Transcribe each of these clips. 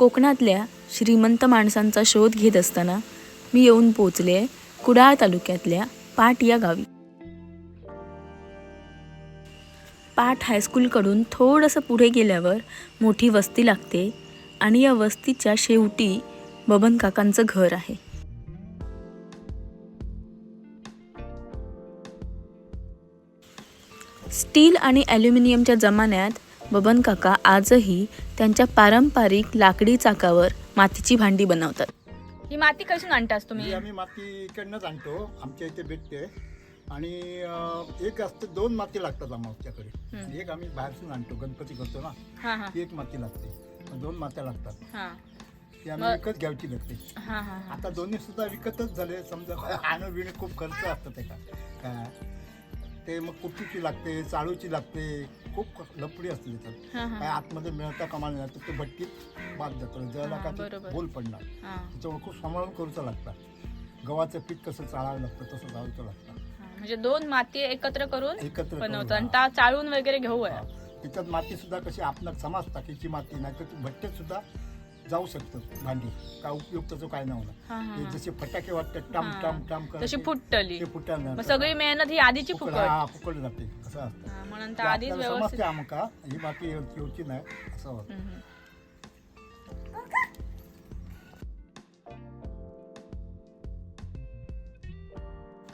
कोकणातल्या श्रीमंत माणसांचा शोध घेत असताना मी येऊन पोचले आहे कुडाळ तालुक्यातल्या पाट या गावी. पाट हायस्कूलकडून थोडंसं पुढे गेल्यावर मोठी वस्ती लागते आणि या वस्तीच्या शेवटी बबन काकांचं घर आहे. स्टील आणि ॲल्युमिनियमच्या जमान्यात बबन काका आजही त्यांच्या पारंपरिक लाकडी चाकावर मातीची भांडी बनवतात. ही माती कशी आणतास ही आम्ही माती इकडनंच आणतो. आमच्या इथे भेटते. आणि अं, एक असते दोन माती लागतात आमच्याकडे. एक आम्ही बाहेरसून आणतो गणपती करतो ना. हां हां. ती एक माती लागते. दोन मात्या लागतात. हां. ती आम्ही मग- विकत घ्यायची लागते हां हां आता दोन्ही सुद्धा विकतच झाले. समजा आणं बिणं खूप खर्च असतं त्याचा. काय? ते मग कुट्टीची लागते चाळूची लागते खूप लपडी असते त्याच्यात हां हां. काय आतमध्ये मिळता कमाल नाही तर ते भट्टीत बाद जातो जळला का ते बरोबर. बोल पडणार. हां. त्याच्यामुळे खूप सांभाळून करूचं लागतं गव्हाचं पीठ कसं चाळावं लागतं तसं चाळूचं लागतं म्हणजे दोन माती एकत्र करून एकत्र बनवतो. आणि त्या चाळून वगैरे घेऊ. त्याच्यात माती सुद्धा कशी आपणात समजता कीची माती नाही तर ती भट्टेत सुद्धा जाऊ शकतात भांडी. काय उपयोग त्याचं काय नाही होणार. जसे फटाके वाटतात टाम हा. टाम टाम करत तशी ते- फुटली. ते फुटायला मग सगळी मेहनत ही आधीची फुकट फुकट. हा फुकट जाते. असं असतं. हां, आधीच आपल्याला व्यवस्थित समजते आमका. ही माती योची नाही. असं होतं. हम्म, हम्म.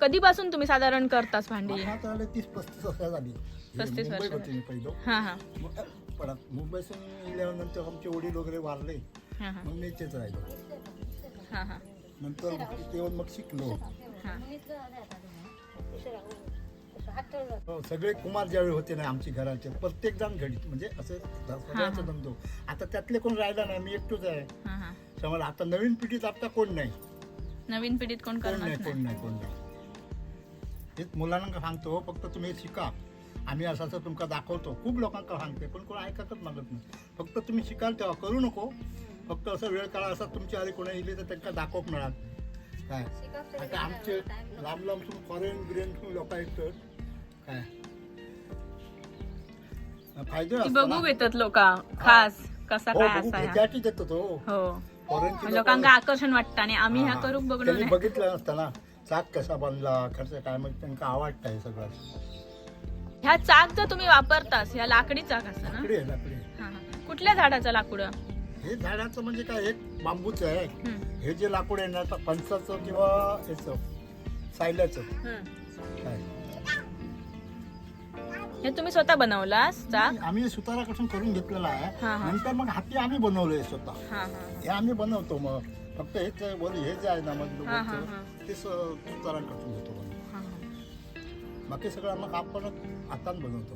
कधीपासून तुम्ही साधारण करतास भांडी? मला आता आले तीस पस्तीस वर्ष झाली. हे 35 मुंबईत वर्ष होते मी पहिलं. हा हा. मग परत मुंबईतून गेल्यानंतर आमचे वडील वगैरे वारले हा हा. मग मी इथेच राहिलो. हा हा. नंतर इथे येऊन मग शिकलो. हा. हो, सगळे कुमार ज्यावेळी होते ना आमची घराचे प्रत्येक जण घडीत म्हणजे असं सगळ्यांचा धंदो. आता त्यातले कोण राहिला नाही मी एकटोच आहे. हा हा. समज आता नवीन पिढीत आता कोण नाही? नवीन पिढीत कोण कोण करणार नाही कोण नाही. कोण नाही. हेच मुलांना सांगतो फक्त तुम्ही हे शिका. आम्ही असं असं तुमका दाखवतो. खूप लोकांना सांगते पण कोण ऐकतच मागत नाही. फक्त तुम्ही शिकाल तेव्हा करू नको. फक्त असं वेळ काळा असा तुमच्या आधी कोणी येईल तर त्यांना दाखवत मिळाल काय? आता आमचे लांब लांबसून फॉरेन बिरेन लोक येतात काय? फायदे ती असतात बघू. येतात लोक. खास. कसा हो, काय असा देतो तो. हो. लोकांना आकर्षण वाटतं आणि आम्ही ह्या हा, करू बघणार त्यांनी नाही. बघितलं नसतं ना. चाक कसा बांधला खर्च काय म्हणजे त्यांना आवडतं हे सगळं. ह्या चाक जर तुम्ही वापरतास ह्या लाकडी चाक असतं ना लाकडी आहे लाकडी आहे. हा, हा. कुठल्या झाडाचं लाकूड हे झाडाचं म्हणजे काय एक बांबूच आहे हे जे लाकूड आहे ना आता फणसाचं किंवा याचं सायल्याचं. काय हे तुम्ही स्वतः बनवलास चाक आम्ही सुतारापासून करून घेतलेला हा, आहे हा. नंतर मग हाती आम्ही बनवलंय स्वतः हा हा हे आम्ही बनवतो मग फक्त हेच आहे, वर हे जे आहे ना मग हा, हा, हा. ते स- सुताराकडून घेतो. हा, हा. बाकी सगळं मग आपण हातान बनवतो.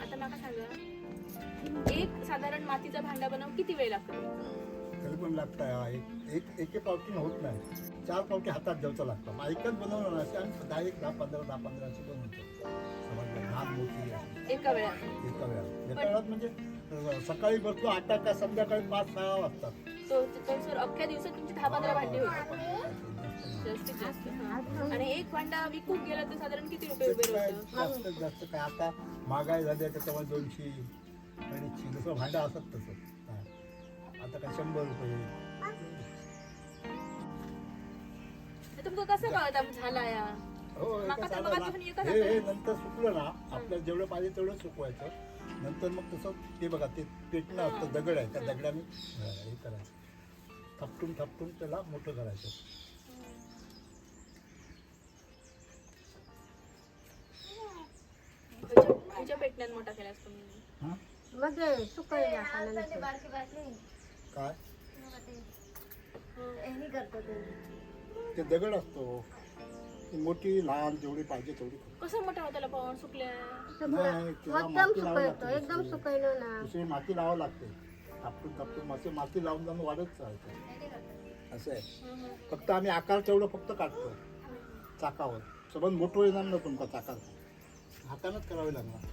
आता मला सांगा एक साधारण मातीचा भांडा बनव किती वेळ लागतो? तरी पण लागतं एक एक एके पावटी होत नाही. चार पावटी हातात द्यायचं लागतं मग एकच बनवलं ना आम्ही दहा एक दहा पंधरा दहा पंधरा असे बनवतो लहान मोठी. एका वेळात. एका वेळात. एका वेळात म्हणजे सकाळी बसलो आठ का संध्याकाळी पाच सहा वाजतात तो तो सर अख्ख्या दिवसात तुमची दहा पंधरा भांडी जास्त जास्तीत जास्त हा. आणि एक भांडा विकून गेला तर साधारण किती रुपये उभे राहतं जास्त जास्त काय आता महागाई झाली आहे त्याच्यामुळे दोनशे अडीचशे जसं भांडं असत तसं. हा. आता काय शंभर रुपये. तुमचं कसं कळत झाला या? हो माका एकच तर आलं बघा ना. तुम्ही एकच हे हे नंतर सुकलं ना आपल्याला जेवढं पाहिजे तेवढं सुकवायचं. नंतर मग तसं ते बघा ते पेटणं असतं दगड आहे त्या दगडाने हे करायचं. थपटून थपटून त्याला मोठं करायचं. तुमच्या पेटण्यात मोठा केलास तुम्ही हा? मध्ये सुकळी काय? हे करतो ते. ते दगड असतो. ती मोठी लहान जेवढी पाहिजे तेवढी कसं मोठा होता पवन सुकल्या? नाही, त्याला एकदम माती लावावी सुकळतो लागते एकदम ना दुसरी माती लावावं लागते. थापटून थापटून माती माती लावून लावून वाढत चालायचं असं आहे. फक्त आम्ही आकार तेवढं फक्त काढतो. चाकावर. सबंध मोठं येणार ना तुमका चाकात करावे लागणार.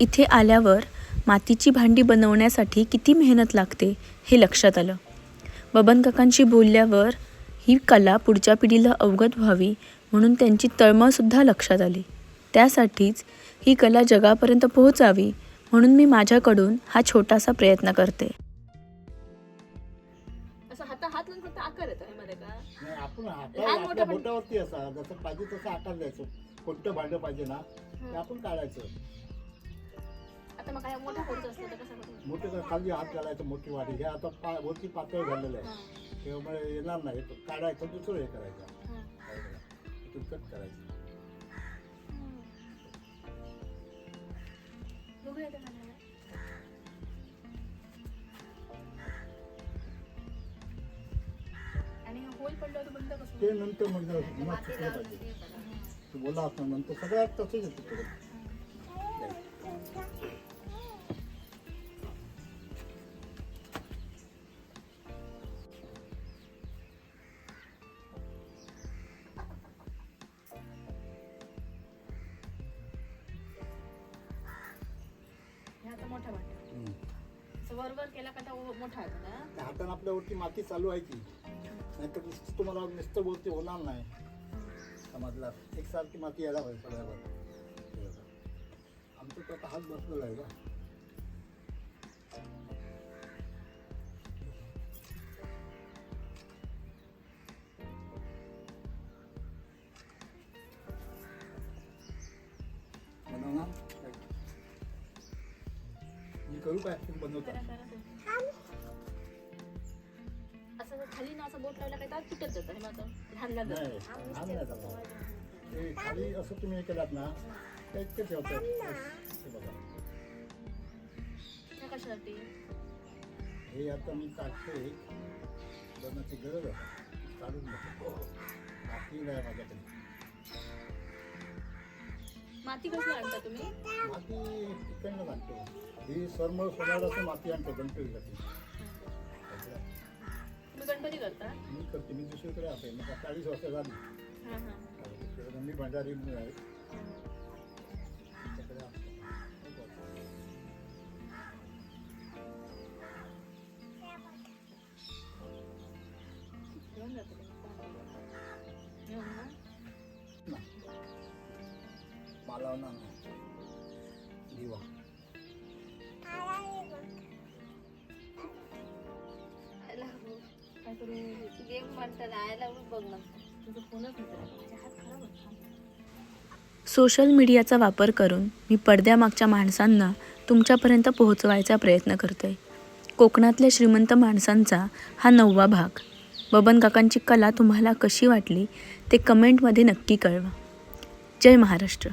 इथे आल्यावर मातीची भांडी बनवण्यासाठी किती मेहनत लागते हे लक्षात आलं. बबन काकांशी बोलल्यावर ही कला पुढच्या पिढीला अवगत व्हावी म्हणून त्यांची तळमळसुद्धा लक्षात आली. त्यासाठीच ही कला जगापर्यंत पोहोचावी म्हणून मी माझ्याकडून हा छोटासा प्रयत्न करते. आपण लहान मोठं पण- बोटावरती असा जसं पाहिजे तसं आकार द्यायचं. कोणतं भांडं पाहिजे ना ते आपण काढायचं. आता मग काय मोठा फोडचं असलं तर कसं करू मोठे तर खाली हात घालायचं मोठी वाटी हे आता पा वरती पातळ झालेलं आहे. त्यामुळे येणार नाही. हे काढायचं दुसरं हे करायचं. कट करायचं. ते मला. आणि तो नंतर मग तू बोला असं नंतर सगळ्यात तसंच येतं आता मोठा असं केला का तो मोठा होतो ना? हाताने आपल्यावरती माती चालू व्हायची. नाहीतर नुसतं तुम्हाला नुसतं बोलती होणार नाही. समाजला? एकसारखी माती यायला पाहिजे सगळ्यावर. आमचं तर हात बसलेला आहे का बनव ना. मी करू काय? तुम्ही बनवता. खाली ना असं बोट लावलं काय तर तुटत जातं हे माझं लहान नाही. लहान. ते खाली असं तुम्ही हे केलात ना ते इतके ठेवतात हे बघा. हे कशासाठी हे आता मी काढते. बनवायची गरज आहे. काढून बघतो बाकी नाही माझ्याकडे. माती कसं आणता तुम्ही? माती तिकडनं आणतो ही सरमळ सोनाराचं माती आणतो गणपतीसाठी तुम्ही गणपती करता? मी करते. मी दुसरीकडे आहे मग चाळीस वर्ष झाली. हां हां. मी भंडारी आहे. घेऊन जातो. घेऊन ना? ना मला ना काय करू गेम म्हणतात आयला बघ तुझं फोनच हात खराब सोशल मीडियाचा वापर करून मी पडद्यामागच्या माणसांना तुमच्यापर्यंत पोहोचवायचा प्रयत्न करते कोकणातल्या श्रीमंत माणसांचा हा नववा भाग. बबन काकांची कला तुम्हाला कशी वाटली ते कमेंटमध्ये नक्की कळवा. जय महाराष्ट्र.